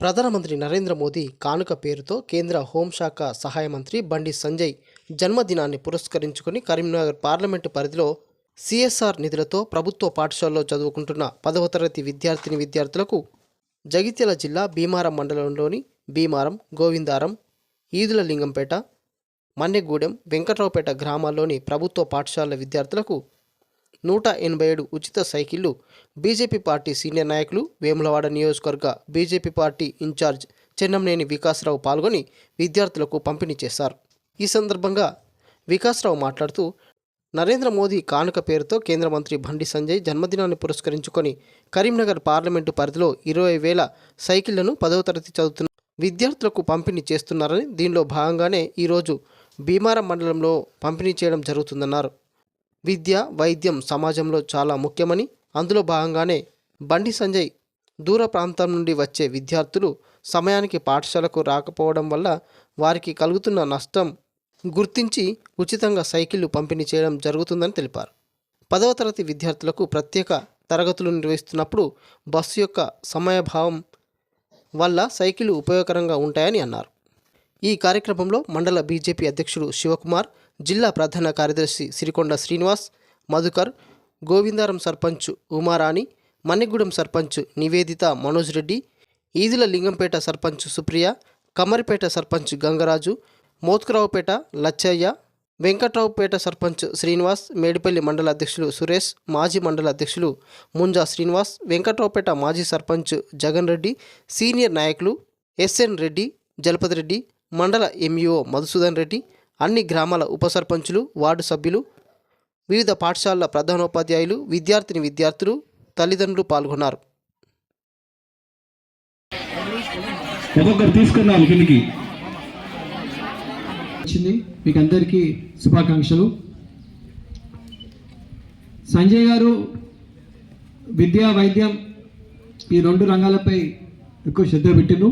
ప్రధానమంత్రి నరేంద్ర మోదీ కానుక పేరుతో కేంద్ర హోంశాఖ సహాయ మంత్రి బండి సంజయ్ జన్మదినాన్ని పురస్కరించుకుని కరీంనగర్ పార్లమెంటు పరిధిలో సిఎస్ఆర్ నిధులతో ప్రభుత్వ పాఠశాలలో చదువుకుంటున్న పదవ తరగతి విద్యార్థిని విద్యార్థులకు జగిత్యాల జిల్లా భీమారం మండలంలోని భీమారం గోవిందారం ఈదుల లింగంపేట మన్నెగూడెం వెంకట్రావుపేట గ్రామాల్లోని ప్రభుత్వ పాఠశాలల విద్యార్థులకు నూట ఎనభై ఏడు ఉచిత సైకిళ్ళు బీజేపీ పార్టీ సీనియర్ నాయకులు వేములవాడ నియోజకవర్గ BJP party in-charge Chennamaneni Vikasarao పాల్గొని విద్యార్థులకు పంపిణీ చేశారు. ఈ సందర్భంగా వికాసరావు మాట్లాడుతూ నరేంద్ర మోదీ కానుక పేరుతో కేంద్ర మంత్రి బండి సంజయ్ జన్మదినాన్ని పురస్కరించుకొని కరీంనగర్ పార్లమెంటు పరిధిలో ఇరవై వేల సైకిళ్ళను పదవ తరగతి చదువుతున్న విద్యార్థులకు పంపిణీ చేస్తున్నారని దీనిలో భాగంగానే ఈరోజు భీమారం మండలంలో పంపిణీ చేయడం జరుగుతుందన్నారు. విద్య వైద్యం సమాజంలో చాలా ముఖ్యమని అందులో భాగంగానే బండి సంజయ్ దూర ప్రాంతం నుండి వచ్చే విద్యార్థులు సమయానికి పాఠశాలకు రాకపోవడం వల్ల వారికి కలుగుతున్న నష్టం గుర్తించి ఉచితంగా సైకిళ్ళు పంపిణీ చేయడం జరుగుతుందని తెలిపారు. పదవ తరగతి విద్యార్థులకు ప్రత్యేక తరగతులు నిర్వహిస్తున్నప్పుడు బస్సు యొక్క సమయభావం వల్ల సైకిళ్ళు ఉపయోగకరంగా ఉంటాయని అన్నారు. ఈ కార్యక్రమంలో మండల బీజేపీ అధ్యక్షుడు శివకుమార్ జిల్లా ప్రధాన కార్యదర్శి సిరికొండ శ్రీనివాస్ మధుకర్ గోవిందారం సర్పంచ్ ఉమారాణి మన్నెగూడెం సర్పంచ్ నివేదిత మనోజ్ రెడ్డి ఈదుల లింగంపేట సర్పంచ్ సుప్రియ కమరిపేట సర్పంచ్ గంగరాజు మోత్కరావుపేట లచ్చయ్య వెంకట్రావుపేట సర్పంచ్ శ్రీనివాస్ మేడిపల్లి మండల అధ్యక్షులు సురేష్ మాజీ మండల అధ్యక్షులు ముంజా శ్రీనివాస్ వెంకట్రావుపేట మాజీ సర్పంచ్ జగన్ రెడ్డి సీనియర్ నాయకులు ఎస్ఎన్ రెడ్డి జలపతి రెడ్డి మండల ఎంఈఓ మధుసూదన్ రెడ్డి అన్ని గ్రామాల ఉప సర్పంచులు వార్డు సభ్యులు వివిధ పాఠశాలల ప్రధానోపాధ్యాయులు విద్యార్థిని విద్యార్థులు తల్లిదండ్రులు పాల్గొన్నారు. వచ్చింది. మీకు అందరికీ శుభాకాంక్షలు. సంజయ్ గారు విద్య వైద్యం ఈ రెండు రంగాలపై ఎక్కువ శ్రద్ధ పెట్టిండ్రు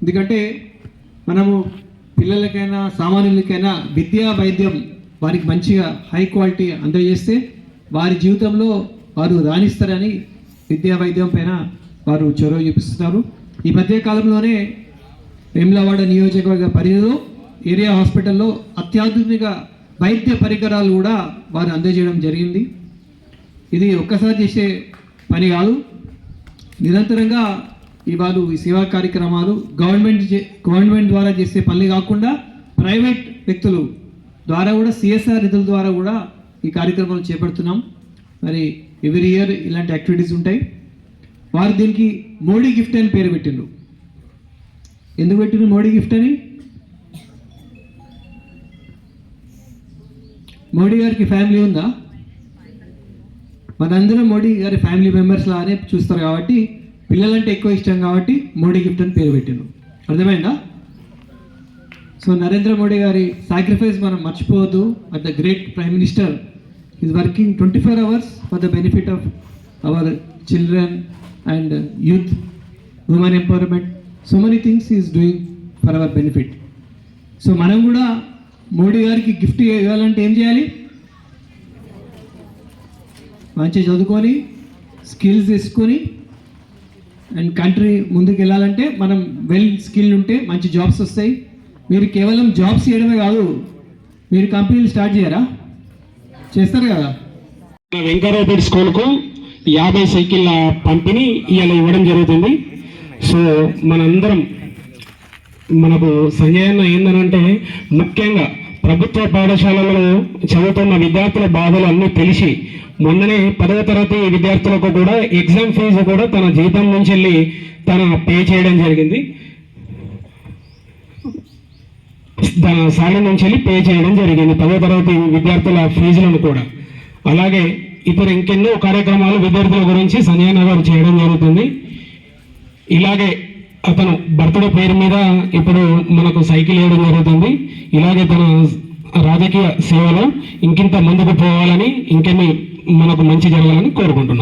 ఎందుకంటే మనము పిల్లలకైనా సామాన్యులకైనా విద్యా వైద్యం వారికి మంచిగా హై క్వాలిటీ అందజేస్తే వారి జీవితంలో వారు రాణిస్తారని విద్యా వైద్యం పైన వారు చొరవ చూపిస్తున్నారు. ఈ మధ్య కాలంలోనే వేములవాడ నియోజకవర్గ పరిధిలో ఏరియా హాస్పిటల్లో అత్యాధునిక వైద్య పరికరాలు కూడా వారు అందజేయడం జరిగింది. ఇది ఒక్కసారి చేసే పని కాదు. నిరంతరంగా ఇవాళ ఈ సేవా కార్యక్రమాలు గవర్నమెంట్ గవర్నమెంట్ ద్వారా చేసే పనులు కాకుండా ప్రైవేట్ వ్యక్తులు ద్వారా కూడా సిఎస్ఆర్ నిధుల ద్వారా కూడా ఈ కార్యక్రమాలు చేపడుతున్నాం. మరి ఎవ్రీ ఇయర్ ఇలాంటి యాక్టివిటీస్ ఉంటాయి. వారు దీనికి మోడీ గిఫ్ట్ అని పేరు పెట్టిండ్రు. ఎందుకు పెట్టిండ్రు మోడీ గిఫ్ట్ అని? మోడీ గారికి ఫ్యామిలీ ఉందా? మనందరం మోడీ గారి ఫ్యామిలీ మెంబర్స్ లానే చూస్తారు కాబట్టి పిల్లలంటే ఎక్కువ ఇష్టం కాబట్టి మోడీ గిఫ్ట్ అని పేరు పెట్టాను అర్థమైందా? సో నరేంద్ర మోడీ గారి సాక్రిఫైస్ మనం మర్చిపోవద్దు. At the great prime minister is working twenty four hours for the benefit of our children and youth women empowerment so many things is doing for our benefit so మనం కూడా మోడీ గారికి gift ఇవ్వాలంటే ఏం చేయాలి? మంచిగా చదువుకొని స్కిల్స్ తీసుకొని and country ముందుకు వెళ్ళాలంటే మనం వెల్ స్కిల్ ఉంటే మంచి జాబ్స్ వస్తాయి. మీరు కేవలం జాబ్స్ చేయడమే కాదు మీరు కంపెనీలు స్టార్ట్ చేయరా? చేస్తారు కదా? మన స్కూల్కు యాభై సైకిళ్ళ పంపిణీ ఇవాళ ఇవ్వడం జరుగుతుంది. సో మనందరం మనకు సంజయ్ అన్న ఏందనంటే ముఖ్యంగా ప్రభుత్వ పాఠశాలలో చదువుతున్న విద్యార్థుల బాధలు అన్నీ తెలిసి మొన్ననే పదవ తరగతి విద్యార్థులకు కూడా ఎగ్జామ్ ఫీజు కూడా తన జీతం నుంచి వెళ్ళి తన పే చేయడం జరిగింది. తన శాలరీ నుంచి వెళ్ళి పే చేయడం జరిగింది పదో తరగతి విద్యార్థుల ఫీజులను కూడా. అలాగే ఇతర ఇంకెన్నో కార్యక్రమాలు విద్యార్థుల గురించి సంజయ్ నగర్ చేయడం జరుగుతుంది. ఇలాగే అతను బర్త్డే పేరు మీద ఇప్పుడు మనకు సైకిల్ వేయడం జరుగుతుంది. ఇలాగే తన రాజకీయ సేవలో ఇంకింత ముందుకు పోవాలని ఇంకెన్ని మనకు మంచి జరగాలని కోరుకుంటున్నాను